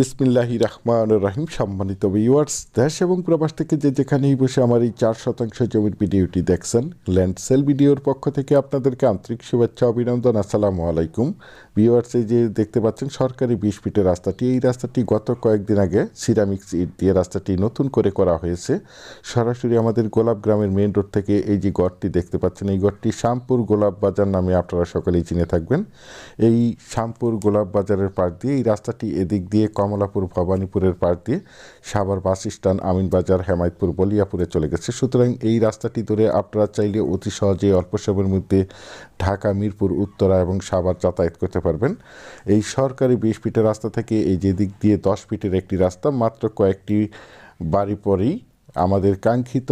বিসমিল্লাহি রহমান রহিম, সম্মানিত ভিউয়ার্স দেশ এবং প্রবাস থেকে যে যেখানেই বসে আমার এই চার শতাংশ জমির ভিডিওটি দেখছেন ল্যান্ড সেল ভিডিওর পক্ষ থেকে আপনাদেরকে আন্তরিক শুভেচ্ছা, অভিনন্দন, আসসালামু আলাইকুম। ভিউয়ার্স এই যে দেখতে পাচ্ছেন, সরকারি বিশ ফিটের রাস্তাটি। এই রাস্তাটি গত কয়েকদিন আগে সিরামিক্স ইট দিয়ে রাস্তাটি নতুন করে করা হয়েছে। সরাসরি আমাদের গোলাপ গ্রামের মেন রোড থেকে এই যে গড়টি দেখতে পাচ্ছেন, এই গড়টি শ্যামপুর গোলাপ বাজার নামে আপনারা সকলেই চিনে থাকবেন। এই শ্যামপুর গোলাপ বাজারের পাশ দিয়ে এই রাস্তাটি এদিক দিয়ে কমলাপুর ভবানীপুরের পাশ দিয়ে সাভার বাস স্ট্যান্ড আমিনবাজার হেমায়তপুর বলিয়াপুরে চলে গেছে। সুতরাং এই রাস্তাটি ধরে আপনারা চাইলে অতি সহজেই অল্প সময়ের মধ্যে ঢাকা, মিরপুর, উত্তরা এবং সাভার যাতায়াত করতে পারবেন। এই সরকারি বিশ ফিটের রাস্তা থেকে এই যে দিক দিয়ে দশ ফিটের একটি রাস্তা, মাত্র কয়েকটি বাড়ি পরেই আমাদের কাঙ্ক্ষিত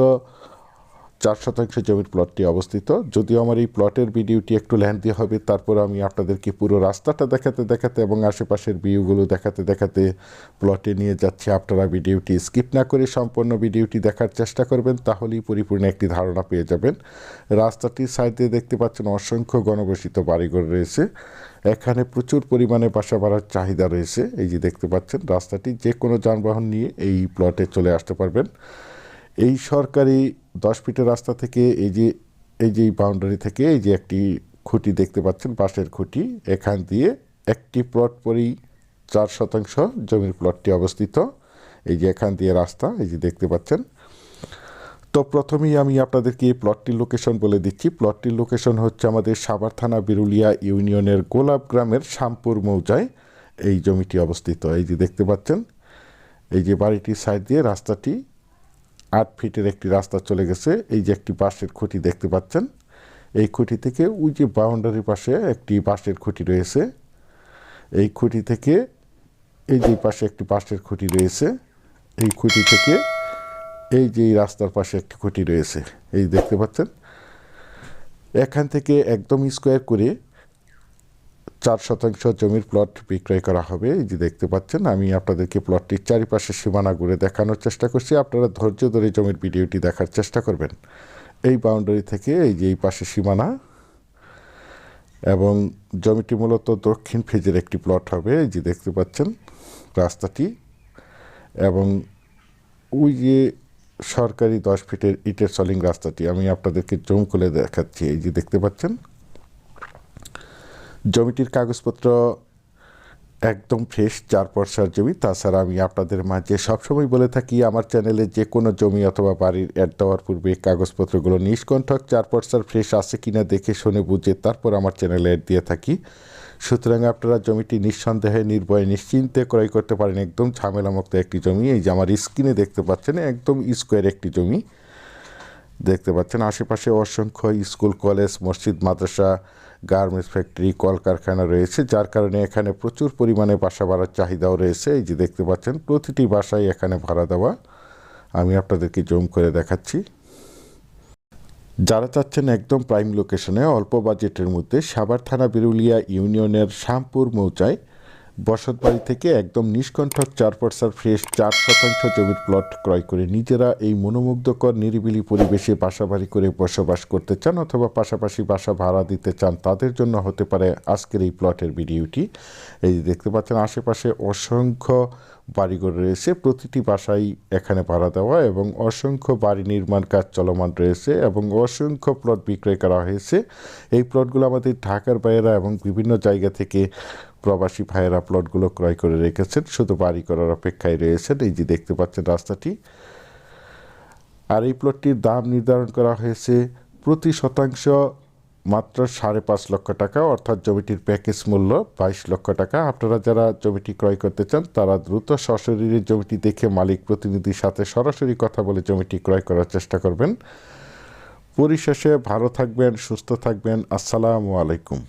চার শতাংশ জমির প্লটটি অবস্থিত। যদিও আমার এই প্লটের ভিডিওটি একটু ল্যান্দি হবে, তারপর আমি আপনাদেরকে পুরো রাস্তাটা দেখাতে দেখাতে এবং আশেপাশের ভিউগুলো দেখাতে দেখাতে প্লটে নিয়ে যাচ্ছি। আপনারা ভিডিওটি স্কিপ না করে সম্পূর্ণ ভিডিওটি দেখার চেষ্টা করবেন, তাহলেই পরিপূর্ণ একটি ধারণা পেয়ে যাবেন। রাস্তাটির সাইডে দেখতে পাচ্ছেন অসংখ্য গণবসিত বাড়িঘর রয়েছে। এখানে প্রচুর পরিমাণে বাসা বাড়ার চাহিদা রয়েছে। এই যে দেখতে পাচ্ছেন, রাস্তাটি যে কোনো যানবাহন নিয়ে এই প্লটে চলে আসতে পারবেন। এই সরকারি দশ ফিটের রাস্তা থেকে এই যে এই যে বাউন্ডারি থেকে এই যে একটি খুঁটি দেখতে পাচ্ছেন বাঁশের খুঁটি, এখান দিয়ে একটি প্লট পরেই চার শতাংশ জমির প্লটটি অবস্থিত। এই যে এখান দিয়ে রাস্তা, এই যে দেখতে পাচ্ছেন। তো প্রথমেই আমি আপনাদেরকে এই প্লটটির লোকেশন বলে দিচ্ছি। প্লটটির লোকেশন হচ্ছে আমাদের সাভার থানা বিরুলিয়া ইউনিয়নের গোলাপ গ্রামের শ্যামপুর মৌজায় এই জমিটি অবস্থিত। এই যে দেখতে পাচ্ছেন, এই যে বাড়িটির সাইড দিয়ে রাস্তাটি আট ফিটের একটি রাস্তা চলে গেছে। এই যে একটি বাঁশের খুঁটি দেখতে পাচ্ছেন। এই খুঁটি থেকে ওই যে বাউন্ডারির পাশে একটি বাঁশের খুঁটি রয়েছে। এই খুঁটি থেকে এই যে পাশে একটি বাঁশের খুঁটি রয়েছে। এই খুঁটি থেকে এই যে রাস্তার পাশে একটি খুঁটি রয়েছে। এই দেখতে পাচ্ছেন। এখান থেকে একদম স্কোয়ার করে চার শতাংশ জমির প্লট বিক্রয় করা হবে। এই যে দেখতে পাচ্ছেন, আমি আপনাদেরকে প্লটটির চারিপাশে সীমানা ঘুরে দেখানোর চেষ্টা করছি। আপনারা ধৈর্য ধরে জমির ভিডিওটি দেখার চেষ্টা করবেন। এই বাউন্ডারি থেকে এই যে এই পাশে সীমানা এবং জমিটি মূলত দক্ষিণ ফেজের একটি প্লট হবে। এই যে দেখতে পাচ্ছেন রাস্তাটি এবং ওই যে সরকারি দশ ফিটের ইটের সলিং রাস্তাটি। আমি আপনাদেরকে জম করে দেখাচ্ছি। এই যে দেখতে পাচ্ছেন জমিটির কাগজপত্র একদম ফ্রেশ চার পয়সার জমি। তাছাড়া আমি আপনাদের মাঝে সবসময় বলে থাকি, আমার চ্যানেলে যে কোনো জমি অথবা বাড়ির অ্যাড দেওয়ার পূর্বে কাগজপত্রগুলো নিষ্কণ্ঠক চার পয়সার ফ্রেশ আছে কিনা দেখে শুনে বুঝে তারপর আমার চ্যানেলে অ্যাড দিয়ে থাকি। সুতরাং আপনারা জমিটি নিঃসন্দেহে, নির্ভয়ে, নিশ্চিন্তে ক্রয় করতে পারেন। একদম ঝামেলামুক্ত একটি জমি। এই যে আমার স্ক্রিনে দেখতে পাচ্ছেন, একদম স্কোয়ার একটি জমি। দেখতে পাচ্ছেন, আশেপাশে অসংখ্য স্কুল কলেজ মসজিদ, মাদ্রাসা গার্মেন্টস ফ্যাক্টরি, কলকারখানা রয়েছে, যার কারণে এখানে প্রচুর পরিমাণে বাসা ভাড়ার চাহিদাও রয়েছে। এই যে দেখতে পাচ্ছেন, প্রতিটি বাসায় এখানে ভাড়া দেওয়া। আমি আপনাদেরকে জুম করে দেখাচ্ছি। যারা চাচ্ছেন একদম প্রাইম লোকেশনে, অল্প বাজেটের মধ্যে সাভার থানা, বিরুলিয়া ইউনিয়নের শ্যামপুর, মৌচায় বসতবাড়ি থেকে একদম নিষ্কণ্ঠক চার পয়সার ফ্রেশ চার শতাংশ জমির প্লট ক্রয় করে নিজেরা এই মনোমুগ্ধকর, নিরিবিলি পরিবেশে বাসাবাড়ি করে বসবাস করতে চান অথবা পাশাপাশি বাসা ভাড়া দিতে চান, তাদের জন্য হতে পারে আজকের এই প্লটের ভিডিওটি। এই দেখতে পাচ্ছেন, আশেপাশে অসংখ্য বাড়িঘর রয়েছে, প্রতিটি বাসাই এখানে ভাড়া দেওয়া এবং অসংখ্য বাড়ি নির্মাণ কাজ চলমান রয়েছে এবং অসংখ্য প্লট বিক্রয় করা হয়েছে। এই প্লটগুলো আমাদের ঢাকার বাইরা এবং বিভিন্ন জায়গা থেকে প্রবাসী ভাইয়েরা প্লটগুলো ক্রয় করে রেখেছেন, শুধু বাড়ি করার অপেক্ষায় রয়েছেন। এই যে দেখতে পাচ্ছেন রাস্তাটি। আর এই প্লটটির দাম নির্ধারণ করা হয়েছে প্রতি শতাংশ মাত্র সাড়ে পাঁচ লক্ষ টাকা, অর্থাৎ জমিটির প্যাকেজ মূল্য বাইশ লক্ষ টাকা। আপনারা যারা জমিটি ক্রয় করতে চান, তারা দ্রুত সশরীরে জমিটি দেখে মালিক প্রতিনিধির সাথে সরাসরি কথা বলে জমিটি ক্রয় করার চেষ্টা করবেন। পরিশেষে ভালো থাকবেন, সুস্থ থাকবেন। আসসালামু আলাইকুম।